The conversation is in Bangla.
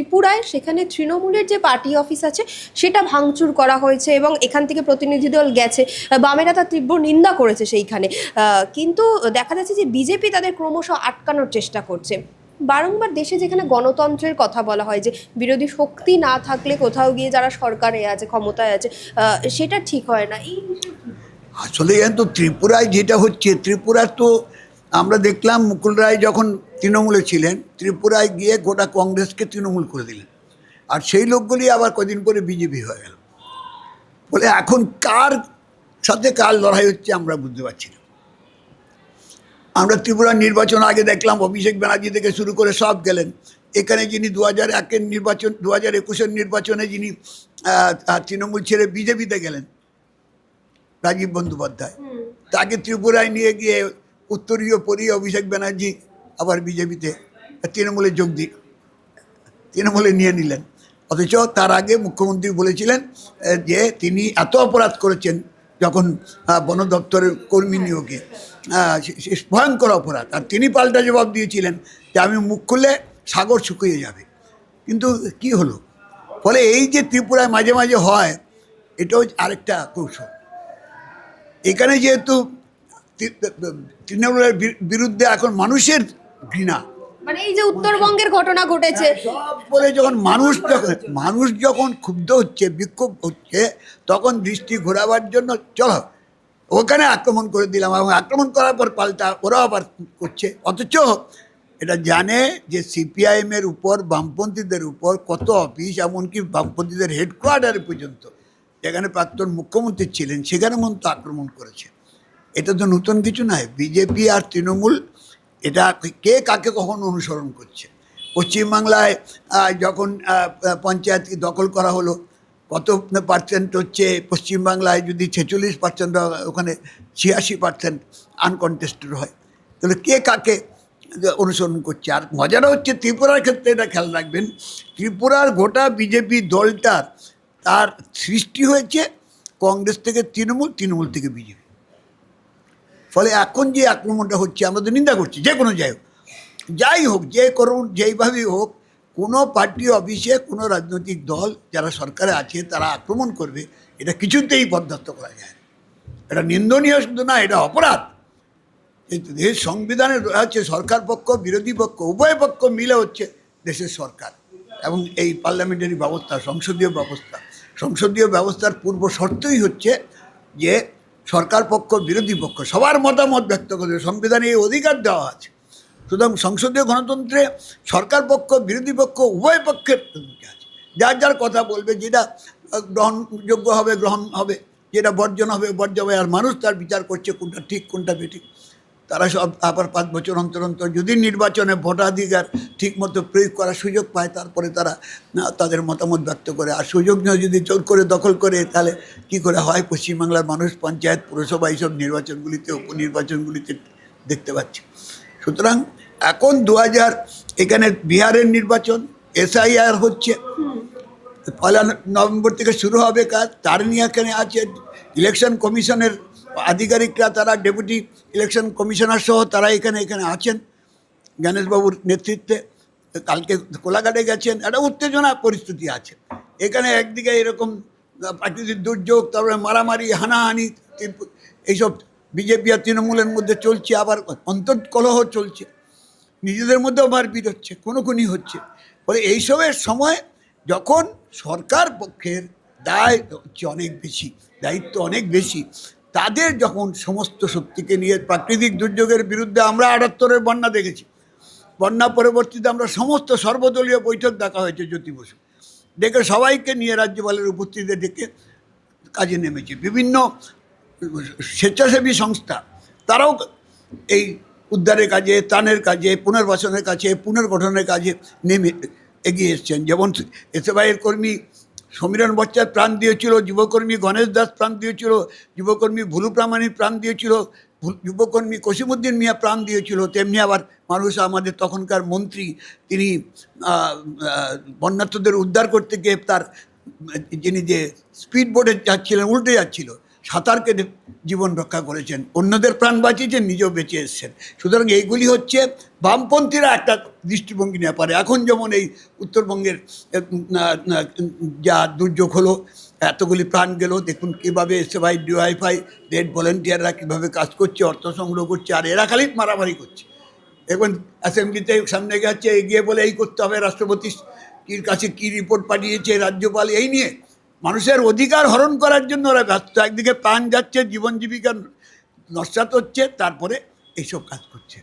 ত্রিপুরায়, সেখানে তৃণমূলের যে পার্টি অফিস আছে, সেটা ভাঙচুর করা হয়েছে এবং এখান থেকে প্রতিনিধি দল গেছে। বামেরা তার তীব্র নিন্দা করেছে সেইখানে। কিন্তু দেখা যাচ্ছে যে বিজেপি তাদের ক্রমশ আটকানোর চেষ্টা করছে। বারংবার দেশে যেখানে গণতন্ত্রের কথা বলা হয় যে বিরোধী শক্তি না থাকলে কোথাও গিয়ে যারা সরকারে আছে, ক্ষমতায় আছে সেটা ঠিক হয় না। এই? আসলে কিন্তু ত্রিপুরায় যেটা হচ্ছে ত্রিপুরা তো আমরা দেখলাম মুকুল রায় যখন তৃণমূলে ছিলেন ত্রিপুরায় গিয়ে গোটা কংগ্রেসকে তৃণমূল করে দিলেন। আর সেই লোকগুলি আবার কদিন পরে বিজেপি হয়ে গেল। বলে এখন কার সাথে কার লড়াই হচ্ছে আমরা বুঝতে পারছি না। আমরা ত্রিপুরার নির্বাচন আগে দেখলাম অভিষেক ব্যানার্জি থেকে শুরু করে সব গেলেন। এখানে যিনি দু হাজার একের নির্বাচন দু হাজার একুশের নির্বাচনে যিনি তৃণমূল ছেড়ে বিজেপিতে গেলেন রাজীব বন্দ্যোপাধ্যায়। তাকে ত্রিপুরায় নিয়ে গিয়ে উত্তরীয় পরি অভিষেক ব্যানার্জি আবার বিজেপিতে, তৃণমূলে যোগ দিক তৃণমূলে নিয়ে নিলেন। অথচ তার আগে মুখ্যমন্ত্রী বলেছিলেন যে তিনি এত অপরাধ করেছেন যখন বন দপ্তরের কর্মী নিয়োগে ভয়ঙ্কর অপরাধ। আর তিনি পাল্টা জবাব দিয়েছিলেন যে আমি মুখ খুললে সাগর শুকিয়ে যাবে। কিন্তু কি হলো? ফলে এই যে ত্রিপুরায় মাঝে মাঝে হয়, এটাও আরেকটা কৌশল। এখানে যেহেতু তৃণমূলের বিরুদ্ধে এখন মানুষের ঘৃণা। মানে এই যে উত্তরবঙ্গের ঘটনা ঘটেছে। সব বলে যখন মানুষ যখন মানুষ যখন ক্ষুব্ধ হচ্ছে বিক্ষোভ হচ্ছে তখন দৃষ্টি ঘোরাবার জন্য চলো ওখানে আক্রমণ করে দিলাম এবং আক্রমণ করার পর পাল্টা ওরা আবার করছে। অথচ এটা জানে যে সিপিআইএমের উপর বামপন্থীদের উপর কত অফিস এমনকি বামপন্থীদের হেডকোয়ার্টার পর্যন্ত। যেখানে প্রাক্তন মুখ্যমন্ত্রী ছিলেন সেখানে মতো আক্রমণ করেছে। এটা তো নতুন কিছু নয়। বিজেপি আর তৃণমূল এটা কে কাকে কখন অনুসরণ করছে? পশ্চিমবাংলায় যখন আহ, পঞ্চায়েত দখল করা হলো কত পার্সেন্ট হচ্ছে পশ্চিমবাংলায় যদি ছেচল্লিশ পার্সেন্ট ওখানে ছিয়াশি পার্সেন্ট আনকনটেস্টেড হয়? তাহলে কে কাকে অনুসরণ করছে? আর মজাটা হচ্ছে ত্রিপুরার ক্ষেত্রে এটা খেয়াল রাখবেন ত্রিপুরার গোটা বিজেপি দলটার তার সৃষ্টি হয়েছে কংগ্রেস থেকে তৃণমূল তৃণমূল থেকে বিজেপি ফলে এখন যে আক্রমণটা হচ্ছে, আমরা তো নিন্দা করছি, যে কোনো যাই হোক। যাই হোক, যে করুন, যেইভাবেই হোক, কোনো পার্টি অফিসে, কোনো রাজনৈতিক দল যারা সরকারে আছে, তারা আক্রমণ করবে, এটা কিছুতেই বরদাস্ত করা যায় এটা নিন্দনীয় শুধু না, এটা অপরাধ। এই দেশ সংবিধানে আছে, সরকার পক্ষ, বিরোধী পক্ষ, উভয় পক্ষ মিলে হচ্ছে দেশের সরকার এবং এই পার্লামেন্টারি ব্যবস্থা, সংসদীয় ব্যবস্থা। সংসদীয় ব্যবস্থার পূর্ব শর্তই হচ্ছে যে সরকার পক্ষ, বিরোধী পক্ষ, সবার মতামত ব্যক্ত করবে সংবিধানে এই অধিকার দেওয়া আছে। সুতরাং সংসদীয় গণতন্ত্রে সরকার পক্ষ, বিরোধী পক্ষ, উভয় পক্ষের আছে। যার যার কথা বলবে, যেটা গ্রহণযোগ্য হবে, গ্রহণ হবে, যেটা বর্জন হবে বর্জ্য হবে, আর মানুষ তার বিচার করছে, কোনটা ঠিক, কোনটা বেঠিক। তারা সব আবার পাঁচ বছর অন্তর অন্তর যদি নির্বাচনে ভোটাধিকার ঠিক মতো প্রয়োগ করার সুযোগ পায়, তারপরে তারা তাদের মতামত ব্যক্ত করে। আর সুযোগ নিয়ে যদি জোর করে দখল করে, তাহলে কি করে হয়? পশ্চিমবাংলার মানুষ, পঞ্চায়েত, পুরসভা এইসব নির্বাচনগুলিতে, উপনির্বাচনগুলিতে দেখতে পাচ্ছে। সুতরাং এখন দু হাজার এখানে বিহারের নির্বাচন, এসআইআর হচ্ছে। পয়লা নভেম্বর থেকে শুরু হবে কাজ। তার নিয়ে এখানে আছে ইলেকশন কমিশনের আধিকারিকরা, তারা ডেপুটি ইলেকশন কমিশনার সহ তারা এখানে এখানে আছেন গণেশবাবুর নেতৃত্বে। কালকে কোলাঘাটে গেছেন, একটা উত্তেজনা পরিস্থিতি আছে। এখানে একদিকে এরকম প্রাকৃতিক দুর্যোগ, তারপরে মারামারি, হানাহানি এইসব বিজেপি আর তৃণমূলের মধ্যে চলছে, আবার অন্তর্কলহ চলছে। নিজেদের মধ্যেও মারপিট হচ্ছে কোনো খুনি হচ্ছে। ফলে এইসবের সময় যখন সরকার পক্ষের দায় হচ্ছে অনেক বেশি, দায়িত্ব অনেক বেশি তাদের যখন সমস্ত শক্তিকে নিয়ে প্রাকৃতিক দুর্যোগের বিরুদ্ধে আমরা আটাত্তরের বন্যা দেখেছি, বন্যা পরবর্তীতে আমরা সমস্ত সর্বদলীয় বৈঠক দেখা হয়েছে জ্যোতি বসু। ডেকে সবাইকে নিয়ে রাজ্যপালের উপস্থিতিতে ডেকে কাজে নেমেছে। বিভিন্ন স্বেচ্ছাসেবী সংস্থা, তারাও এই উদ্ধারের কাজে, ত্রাণের কাজে, পুনর্বাসনের কাজে, পুনর্গঠনের কাজে নেমে এগিয়ে এসছেন। যেমন এসএফআইয়ের কর্মী সমীরণ বচ্চার প্রাণ দিয়েছিল, যুবকর্মী গণেশ দাস প্রাণ দিয়েছিল, যুবকর্মী ভুলু প্রামাণিক প্রাণ দিয়েছিল যুবকর্মী কসিমুদ্দিন মিয়া প্রাণ দিয়েছিল, তেমনি আবার মানুষ আমাদের তখনকার মন্ত্রী, তিনি বন্যার্থদের উদ্ধার করতে গিয়ে তার, যিনি যে স্পিড বোর্ডে যাচ্ছিলেন, উল্টে যাচ্ছিল। সাঁতার কেটে জীবন রক্ষা করেছেন। অন্যদের প্রাণ বাঁচিয়েছেন, নিজেও বেঁচে এসছেন। সুতরাং এইগুলি হচ্ছে বামপন্থীরা একটা দৃষ্টিভঙ্গি নিয়ে পারে। এখন যেমন এই উত্তরবঙ্গের যা দুর্যোগ হলো, এতগুলি প্রাণ গেল, দেখুন কীভাবে এসএফআই ডিওয়াইফাই রেড ভলেন্টিয়াররা কীভাবে কাজ করছে, অর্থ সংগ্রহ করছে, আর এরা খালি মারামারি করছে। এখন অ্যাসেম্বলিতে সামনে গেছে এগিয়ে বলে এই করতে হবে রাষ্ট্রপতির কাছে কী রিপোর্ট পাঠিয়েছে, রাজ্যপাল, এই নিয়ে মানুষের অধিকার হরণ করার জন্য ওরা ব্যস্ত। একদিকে প্রাণ যাচ্ছে, জীবন জীবিকা নস্বাত হচ্ছে, তারপরে এইসব কাজ করছে।